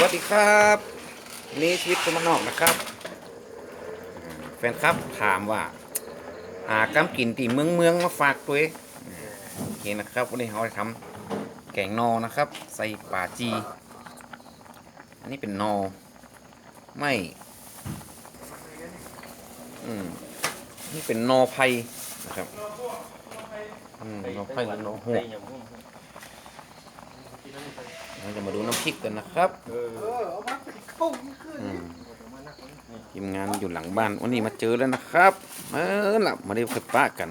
วัสดีครับนี่ชีวิตคนมานอกนะครับ แฟนครับถามว่าหากำกินตีเมืองเมืองมาฝากตัวเองอืมโอเคนะครับวันนี้เราจะทำแกงนอนะครับ ใส่ป่าจี อันนี้เป็นนอ ไม่อืมนี่เป็นนอไผ่นะครับอืมนอไผ่หรือนอหัว เราจะมาดูน้ำพริกกันนะครับอืมทีมงานอยู่หลังบ้านวันนี้มาเจอแล้วนะครับ เออหลับมาได้พบปะกัน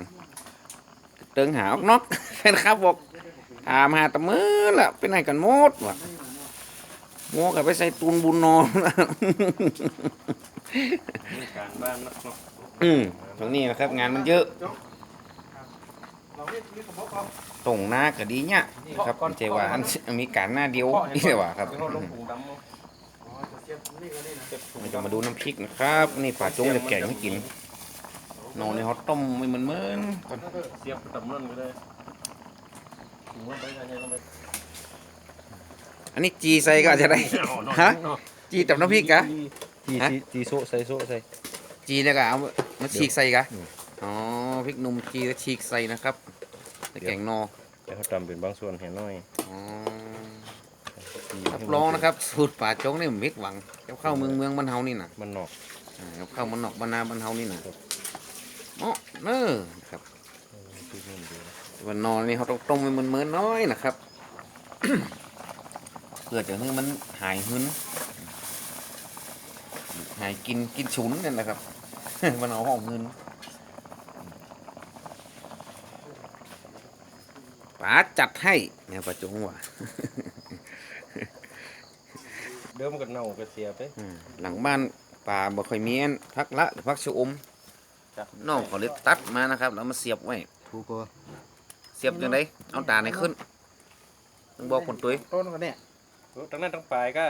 เติงหาออกนอกแฟนครับบอกถามหาตะมือละไปไหนกันหมดวะโมกับไปใส่ตูนบุญนอนนี่การบ้านนักเนาะอืมตรงนี้นะครับงานมันเยอะ ตรงหน้าก็ดีเนี่ยครับไม่ใช่ว่าอันมีการหน้าเดียวนี่แหละว่าครับที่เขาลงถุงดำเนาะเราจะมาดูน้ำพริกนะครับ นี่ป่าจงจะแกงให้กินนอนในฮอตต้มไม่เหมือนเหมือนก่อนเสียบตำนั่นก็ได้ถุงว่าไปยังไงก็ไปอันนี้จีใส่ก็อาจจะได้ฮะจีกับน้ำพริกกะจีฮะจีจีโซะใส่โซะใส่จีแล้วก็เอามาฉีกใส่กะอืมอ๋อพริกหนุ่มจีแล้วฉีกใส่นะครับ แล้วแกงนอแต่เขาตำเป็นบางส่วนเห็นน้อยอ๋อรับรองนะครับ สูตรป่าจงนี่มิดหวังกับข้าวเมืองเมืองบ้านเฮานี่นะมันนอกอ่ากับข้าวมันนอกบ้านนาบ้านเฮานี่นะเนาะเนอครับที่นี่ดีนะวันนอนนี่เขาต้องต้มให้มันเหมือนๆน้อยนะครับเพื่อจะให้มันหายหึนหายกินกินฉุนนั่นแหละครับมันเอาห้องเงิน ป๋าจัดให้เนี่ยป๋าจงว่าเดิมมันก็เน่าก็เสียไปอืมหลังบ้านป่าบ่ค่อยมีอันพักละหรือพักชะอมน้องเขาเลยตัดมานะครับ แล้วมาเสียบไว้ถูกก็เสียบจังไดเอาตาในขึ้นต้องบอกคนตุ้ยต้นก็เนี่ยตั้งนั้นตั้งปลายก็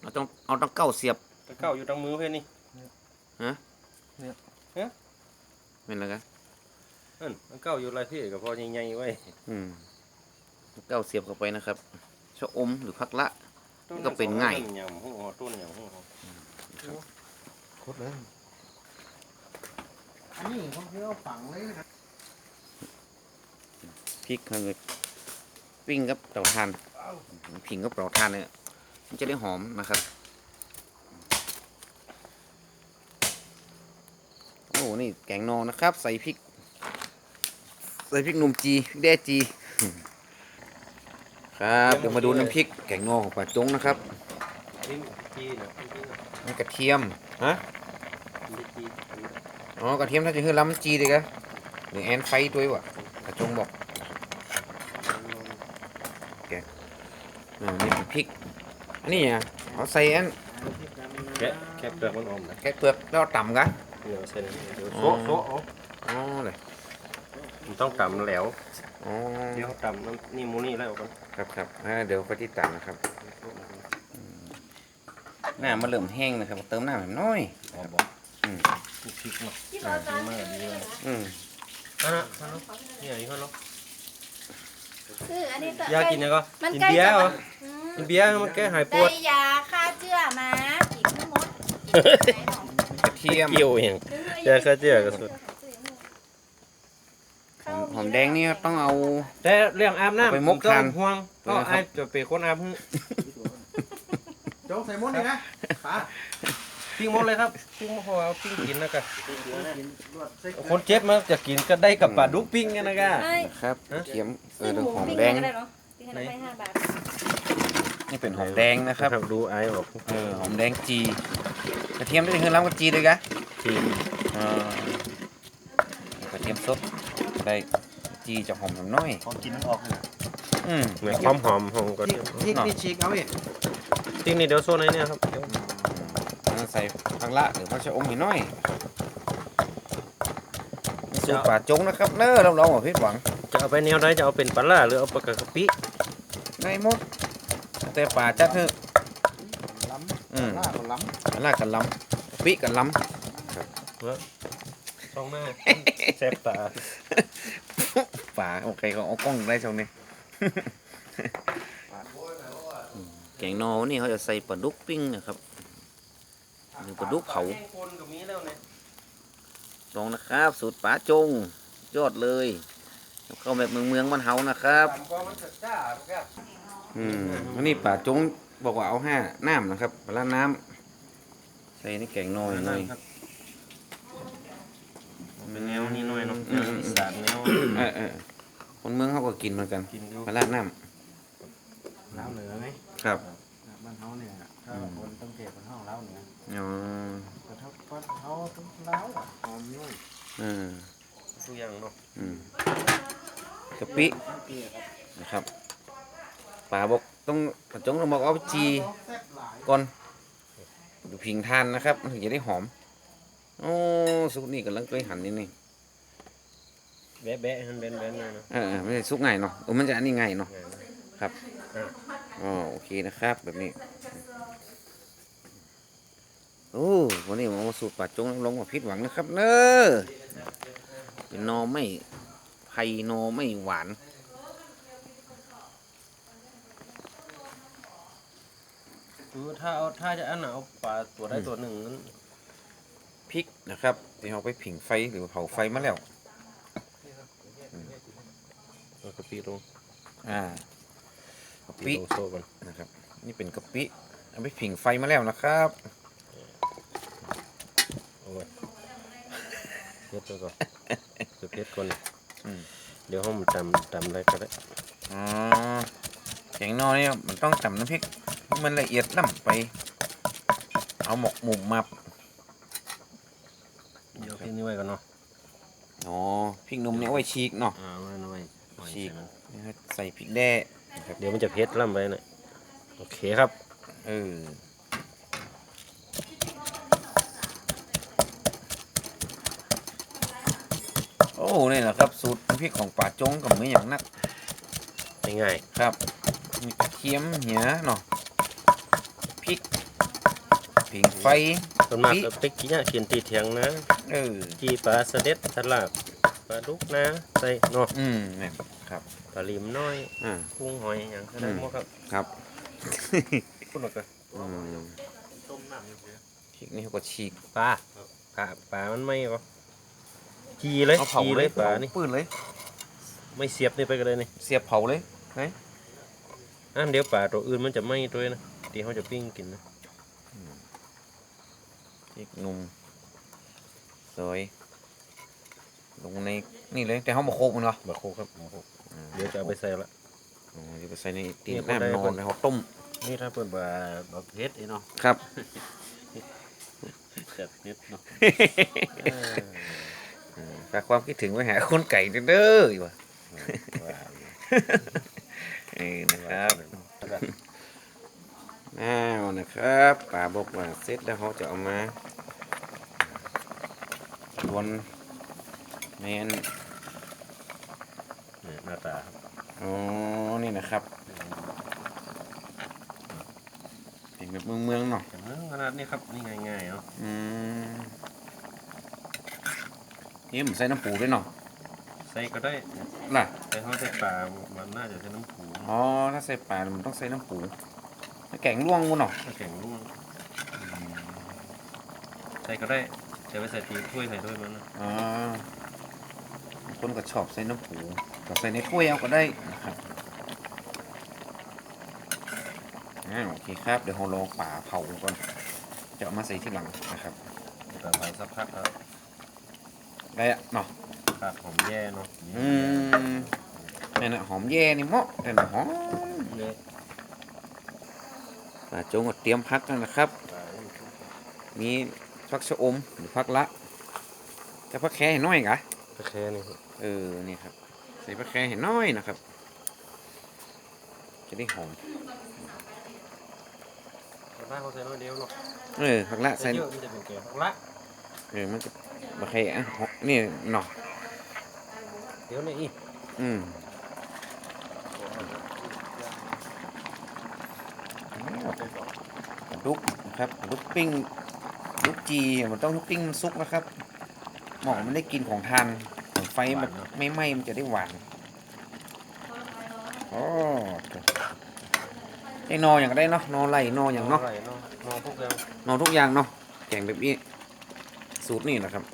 เอาต้องเอาต้องเก้าเสียบตั้งเก้าอยู่ตั้งมือเพื่อนนี่แม่นแล้วกัน นั่นตั้งเก้าอยู่ไรที่ก็พอใหญ่ๆไว้อืมเก้าเสียบเข้าไปนะครับชะอมหรือพักละ ก็เป็นง่าย ต้นยำหัวต้นยำหัวคดเลยอันนี้ผมเชื่อฝังเลยนะพริกเขาเลยปิ้งกับเตาถ่านผิงกับเตาถ่านเนี่ยมันจะได้หอมนะครับโอ้นี่แกงนอนะครับ ใส่พริก ใส่พริกหนุ่มจีพริกแด้จีครับเดี๋ยวมาดูน้ำพริกแกงนอของป่าจงนะครับนี่จีนะจีนะนี่กระเทียมฮะนี่จีอ๋อกระเทียมถ้าจะให้ล้ำจีเลยกะหรือแอนไฟตัววะป่าจงบอกอ่านี่เป็นพริกอันนี้อะเขาใส่อันแกะแกะเปลือกมันออกนะแค่เปลือกแล้วต่ำกะเดี๋ยวใส่เดี๋ยวอ๋โซะอโซะเอาอ๋อเลย มันต้องตำแล้วอ๋อเดี๋ยวตำน้ำนี่หมูนี่แล้วกันครับครับอ่าเดี๋ยวไปที่ต่ำนะครับ หน้ามันเริ่มแห้งนะครับ เติมน้ำแบบน้อยอ๋อบอกอืมพริกเนาะอ่าดีมากดีมากอืมอะนะอะนะนี่อะไรเขาเนาะคืออันนี้อยากกินยังก็มันกินใกล้เบียร์จะเหรออืมกินเบียร์มันแก้หายปได้วดยาฆ่าเชื้อมาอีกทั้งหมด กระเทียม เกี่ยวเองยาฆ่าเชื้อก็สุด หอมหอมแดงนี่ต้องเอา แต่เรื่องอาบน้ำเอาไปมกต้อทางนห่วงก็เออครับ ไอ้จะเป็นคนอาบให้โจ๊กใส่มดนี่นะป๋าปิ้งหมดเลยครับปิ้งมะพร้าวปิ้งกินนะกันกินรวดใส่คนเจ็บมันจะกินก็ได้กับปลาดุกปิ้งกันนะกันไม่ครับกระเทียมเอซื้ออหเรื่องมูหอมปิ้งแดงก็ได้เนาะปิ้งให้ได้ห้าบาทนี่เป็นหอมแดงนะครับ ดูไอ้บอกเออหอมแดงจีกระเทียมได้คือล้ำกับจีเลยกะจีนอ่ากระเทียมสดได้ จีจะหอมหอมน้อย ของกินมันออกเลยอืมเหมือนความหอมของกระพริเทีกยมพริกนี่ฉีกเอาอีกปิ้งนี่เดี๋ยวโซนไอ้เนี่ยครับเดี๋ยวอ่าใส่ผักละหรือผักชะอมนิดหน้อยนี่สูตรป่าจงนะครับเน้อเราลองว่าพิษหวังจะเอาไปแนวใดจะเอาเป็นปลาล่าหรือเอาปลากระปิได้หมดแต่ป่าจัดเถอะล้อืมำล่าก็ล้ผักละกันล้ำปิกันล้ช่องหน้าแซ่บตาำป่าโอเคเขาเอากล้องได้ช่วงนี้ำแกงนอนี่เขาจะใส่ปลาดุกปิ้งนะครับหรือปลาดุกเผาแห้งคนกับมีแล้วเนี่ยลองนะครับ สูตรป๋าจงยอดเลยเข้าแบบเมืองเมืองๆบ้านเฮานะครับตามก็มันจะจ้าครับอืมวันนี้ป๋าจงบอกว่าเอาห้าน้ำนะครับปลาร้าน้ำใส่ในแกงนอยหน่อยครับเป็นแนวนี้หน่อยเนาะอืแนมวอีสานแนวเออเออ คนเมืองเขาก็กินเหมือนกันกินดูปลาร้าน้ลาวเหนือไงำครับบ้านเฮาเนี่ยถ้าคนต้องเทคนห้องลาวเหนืออ๋อแต่ถ้าบ้านเฮาต้องลาวอะหอมด้วยอืมทุกอย่างเนาะอืมกะปินะครับป๋าบอกต้องป๋าจงต้องบอกเอาไปจีแซ่บหลายก่อนดูพิงทานนะครับมันถึงจะได้หอมโอ้สุกนี่กำลังเคยหั่นนี่นี่ แบะแบะๆมันแบนแบนๆเลยเนาะเออเออไม่ใช่สุกง่ายเนาะเออมันจะอันนี้ง่ายเนาะง่ายนะครับอะอ๋อโอเคนะครับ แบบนี้โอ้วันนี้ผมเอามาสูตรปัดจงลงมาพิษหวังนะครับเนอะเป็นหนอไม่ไผ่หนอไม่หวานคือถ้าเอาถ้าจะอันน่ะเอาปลาตัวใดตัวหนึ่งนั้นพริกนะครับที่เราไปผิงไฟหรือเผาไฟมาแล้ว เอากะ ปิลงอ่ากะกะปิปิลงโซ่ก่อนนะครับ นี่เป็นกะปิเอาไปผิงไฟมาแล้วนะครับเอาไว้เพ็ดไปก่อนจะเพ็ดก่อนอืมเดี๋ยวห้องจำจำอะไรก็ได้อ๋อแกงนอเนี่ยมันต้องจำน้ำพริกให้มันละเอียดล่ำไป เอาหมกหมุมมาเดี๋ยวพี่นี่ไว้ก่อนเนาะอ๋อพริกหนุ่มเนี่ยเอาไว้ฉีกเนาะอ่าไว้ไว้ไว้ ฉีกใส่มันนี่ฮะใส่พริกแด้นะครับเดี๋ยวมันจะเผ็ดล่ำไปน่ะโอเคครับ เออโอ้นี่แหละครับสูตรน้ำพริกของป่าจงกับไม่อย่างนักง่ายครับ มีกระเทียมเหียเนาะพริกผิงไฟๆส่วนมากพริกก็ไปกินเนี่ยกินตีเถียงนะเออจีปลาสะเด็ดสลับปลาดุกนะใส่เนาะอืมเนี่ยครับ ปลาลิมน้อยอ่า กุ้งหอยอย่างก็ได้อืม หมดครับครับพูดหน่อยกันอืมต้มน้ำอยู่เพื่อพริกนี่เขาก็ฉีกปลาปลาปลามันไม่ก็จีเลยเอาเผาจีเลเลยยปลานี่ปืนเลย ไม่เสียบนี่ไปกันเลยนี่เสียบเผาเลยไหนอะเดี๋ยวปลาตัวอื่นมันจะไหม้ตัวนะที่เขาจะปิ้งกินนะพริกหนุ่มสวยลงในนี่เลยแต่เขามาโคกมันเหรอบะโคครับบะโคอืม เดี๋ยวจะเอาไปใส่ละ อ๋อเดี๋ยวไปใส่ในตีนเนี่ยคนใดน้ำนอคนนแล้วเขาต้ม นี่ถ้าเปิดบาบะเพ็ดเนาะครับ จัดเพ็ดเนาะอืมฝากความคิดถึงไว้หาคนไก่เด้ออยู่ว่ะว่าเออนะครับอ้าวนะครับป่าบอกว่าเสร็จแล้วเขาจะเอามาวนแมน เนี่ยหน้าตาครับอ๋อ นี่นะครับ เป็นแบบเมืองเมืองๆเนาะ แต่เรื่องขนาดนี้ครับนี่ง่ายๆเนาะอืมนี่ผมใส่น้ำปูด้วยเนาะใส่ก็ได้ล่ะ แต่เขาใส่ปลามันน่าจะใช้น้ำผูอ๋อ ถ้าใส่ปลามันต้องใส่น้ำปูถ้าแกงล่วงมันเนาะถ้าแข็งร่วงใส่ก็ได้จะไปใส่ตีถ้วยใส่ด้วยมันนะอ๋อบางคนก็ชอบใส่น้ำปู ก็ใส่ในถ้วยเอาก็ได้นะครับอ่าโอเคครับ เดี๋ยวเราลองป่าเผาก่อน จะเอามาใส่ที่หลังนะครับแต่ไปสักพักครับได้อะเนาะขาดหอมแย่เนาะอืมนี่นน่ะหอมแย่นี่เหมาะนี่นน่ะหอมเนี่ยป่าจงก็เตรียมพักแล้วนะครับปลามีพักชะอมหรือพักละจะพักแค่เห็นน้อยกะตะแค่นี่ครับเออ นี่ครับใส่พักแค่เห็นน้อยนะครับ จะได้หอมปลาเขาใส่น้อยเดียวเนาะเออพักละใส่ใส่เยอะมันจะเป็นแกงผักละเออมันจะบักแค่อะหอมนี่เนาะเดี๋ยวนี่อีกอืมปลาดุกนะครับปลาดุกปิ้งปลาดุกจีมันต้องปิ้งมันซุกนะครับหมอมันได้กินของทานของ ไฟแบบไม่ไหม้มันจะได้หวานอ๋อไอ้นออย่างก็ได้เนาะนอไหลนออย่างเนาะไรเนาะนอพวกเดียวนอทุกอย่างเนาะแกงแบบนี้สูตรนี่นะครับ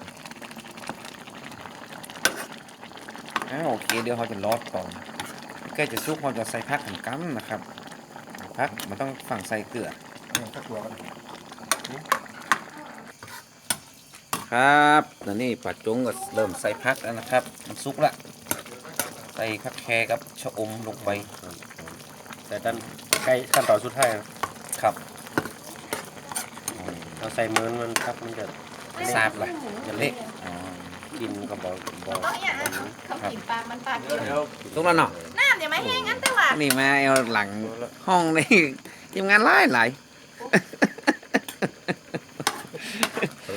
อ้าวโอเคเดี๋ยวเขาจะรอดก่อนใกล้จะซุกเขาจะใส่พักของกัมนะครับพักมันต้องฝั่งใส่เกลือเนี่ยสักตัว กันครับแล้วนี่ปลาจงก็เริ่มใส่พักแล้วนะครับมันซุกละใส่พักแคกับชะอมลงไปแต่ด้านใกล้ขั้นตอนสุดท้ายนะครับเราใส่เมือนมันครับมันจะทราบละจะเละอ๋อกินกับบอกบอกเอาอย่างนั้นเขากินปลา มันปลากินซุกแล้วเนาะน้ำอย่ามาแห้งอันแต่ว่านี่มาเอาหลังห้องนี่ทีมงานไล่หลาย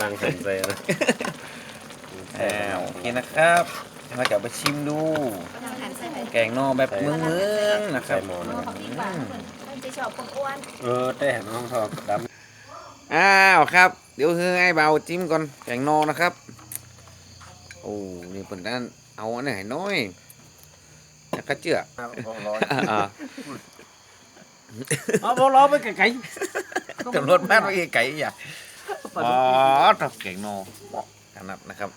กำลังหันใส่นะอ้าวโอเคนะครับเราจะไปชิมดูกำลังหันใส่ไปแกงนอแบบเมืองเมืองๆนะครัใส่บหมอโอ้นะเขากินปลามันจะชอบคนอ้วนเออแต่น้องทอบดอ้าวครับ เดี๋ยวให้ไอ้เบาจิ้มก่อนแกงนอนะครับ โอ้นี่เปิดด้านเอาอันไหนให้น้อยแล้วก็เจือำร้อนอ่าเอาบอล้อไปไกลตำรวจบ้านว่าเอ้ไก่อย่า อ๋อตับแกงนอขนาดนะครับ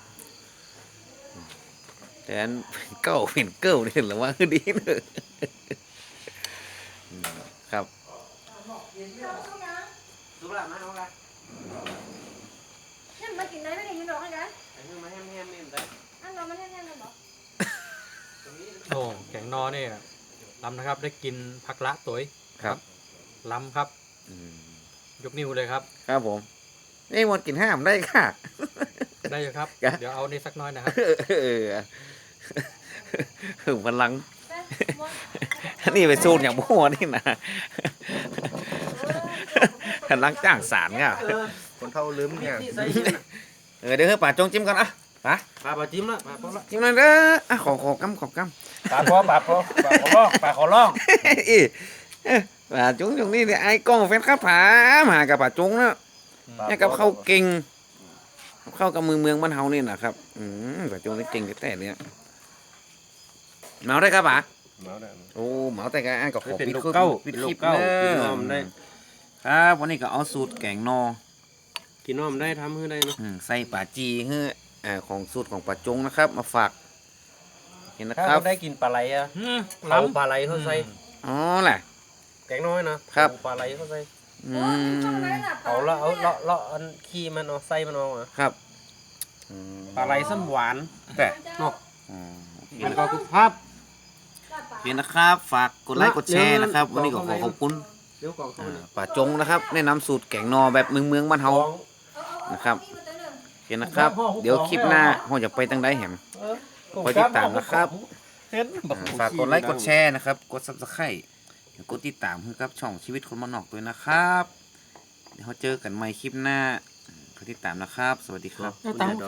แต่อันเป็นเก้าเป็นเก้านี่หรือว่าดีเนอะครับนั่นมากินได้ไหมเนี่ยยูน้องไอ้กันอันนอมันแห้งๆเลยหรอโอ้แกงนอเนี่ยลำนะครับ ได้กินผักละตัวครับลำครับยกนิ้วเลยครับ ครับผม นี่หมดกินห้ามได้ค่ะ ได้อยู่ครับกะเดี๋ยวเอานี่สักน้อยนะครับเออถึงพลังไปหมดนี่ไปสู้อย่างพวกนี่นะพลังจ้างสารเงี้ยคนเท่าลืมเนี่ยเออเดี๋ยวให้ป่าจงจิ้มก่อนอะป่าปลาปลาจิ้มละปลาปลาละจิ้มเลยเด้ออะขอขอกำขอกำปลาพอปลาพอปลาขอร้องปลาขอร้องอีเอ้ยป่าจงจงนี่เนี่ยไอ้กล้องแฟนคลับผามากับป่าจงนะ เนี่ยกับเข้าวเก่งกับเข้ากับมือเมืองบ้านเฮานี่นะครับ อืมป่าจงนี่เก่งแต่เนี่ยเมาได้ครับป่ามาได้โอ้เหมาแต่ก็อ่านก็ขอเป็นปิดลูกคลิปเก้าปิดเป็นคลูลิกปเก้าเนกินอะนอมได้ครับวันนี้ก็เอาสูตรแกงนอกินนอมได้ทำให้ได้เนาะอืมใส่ป่าจีเฮ้ออ่าของสูตรของป่าจงนะครับ มาฝากเห็นนะถ้าครับเขาได้กินปลาไหลอะอืมเอาลำปลาไหลเขาใส่อ๋อแหละแกงน้อยนะครับเอาปลาไหลเขาใส่ อืโอ้ยมช่องนั้นน่ะเอาละเอาเลาะเลาะอันขี้มันเอาไส้มันเอาอะครับอืมปลาไหลส้มหวานแต่เนาะอ๋อโอเคมันนะก็คือภาพโอเคนะครับ ฝากกดไลค์กดแชร์นะครับเดี๋วันยวนี้ก็ขอขอบคุณเดี๋ยวกล่องเข้าอ่ามาป่าจงนะครับ แนะนำสูตรแกงนอแบบเมืองเมืองๆบ้านเฮานะครับโอเคนะครับ เดี๋ยวคลิปหน้าเราจะไปตั้งได้แหมคอยติดตามนะครับเห็นอ่าฝากกดไลค์กดแชร์นะครับ กด subscribe กดติดตามเพื่อกับช่องชีวิตคนมานนอกด้วยนะครับ เดี๋ยวเราเจอกันใหม่คลิปหน้ากดติดตามนะครับ สวัสดีครับ เอาตังค์